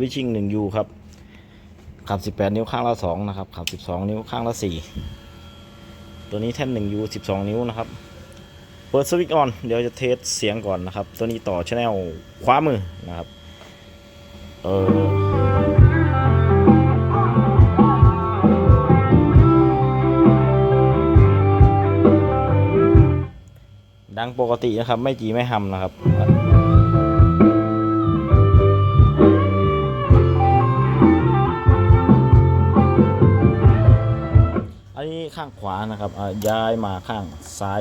วิตชิ่งหนึ่งยูครับขับ18นิ้วข้างละ2นะครับขับ12นิ้วข้างละ4ตัวนี้แท่น1ยู12นิ้วนะครับ เปิดสวิตช์ออน เดี๋ยวจะเทสเสียงก่อนนะครับ ตัวนี้ต่อชแนลขวามือนะครับ เออดังปกตินะครับ ไม่จีไม่หำนะครับ นี้ข้างขวานะครับย้ายมาข้างซ้าย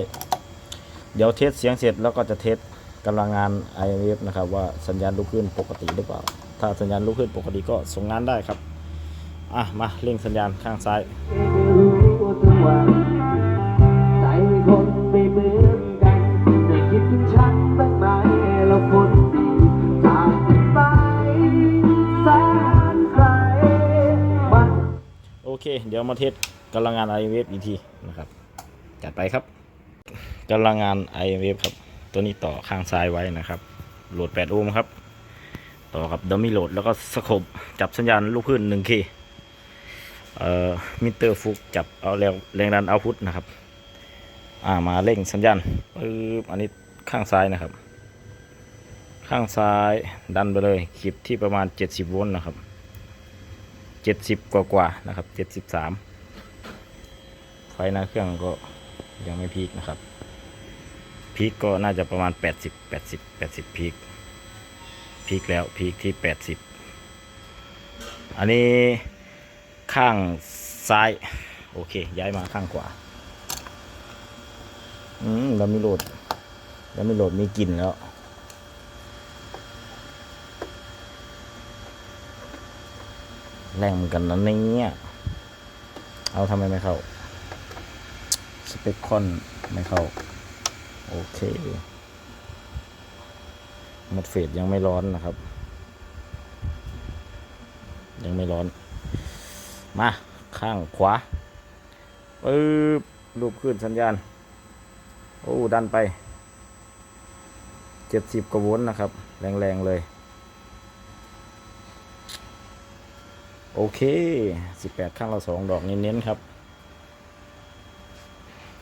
เดี๋ยวเทสเสียงเสร็จแล้วก็จะเทสกำลังงาน i w a v นะครับว่าสัญญาณลุกขึ้นปกติหรือเปล่า ถ้าสัญญาณลุกขึ้นปกติก็ส่งงานได้ครับ อะมาเร่งสัญญาณข้างซ้ายโอเค เดี๋ยวมาเทส กำลังงาน i w a v อีกทีนะครับ จัดไปครับกำลังงาน i w a v ครับ ตัวนี้ต่อข้างซ้ายไว้นะครับ โหลด 8 โอห์มครับ ต่อกับดัมมี่โหลดแล้วก็สโคบจับสัญญาณลูกขึ้น 1K เอ่อมิเตอร์ฟุกจับเอาแรงแรงดันเอาพุทนะครับ อ่ามาเร่งสัญญาณปึ๊บอันนี้ข้างซ้ายนะครับ ข้างซ้ายดันไปเลยคลิปที่ประมาณ 70 โวลต์นะครับ 70 กว่ากว่านะครับ 73 ไฟหน้าเครื่องก็ยังไม่พีคนะครับ พีคก็น่าจะประมาณ 80 80 80 พีคพีคแล้วพีคที่ 80 อันนี้ข้างซ้าย โอเค ย้ายมาข้างขวา อืมเราไม่โหลดเราไม่โหลดมีกลิ่นแล้วแรงเหมือนกันนะเนี่ย เอาทำไมไม่เข้า สเปคคอนไม่เข้า โอเคมดเฟสยังไม่ร้อนนะครับ ยังไม่ร้อน มา ข้างขวาปึ๊บรูปขึ้นสัญญาณ โอ้ ดันไปเจ็ดสิบกว่าวลต์นะครับ แรงๆเลย โอเคสิบแปดข้างละสองดอกเน้นๆครับ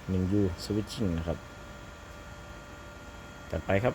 หนึ่งยูสวิตชิ่งนะครับ จัดไปครับ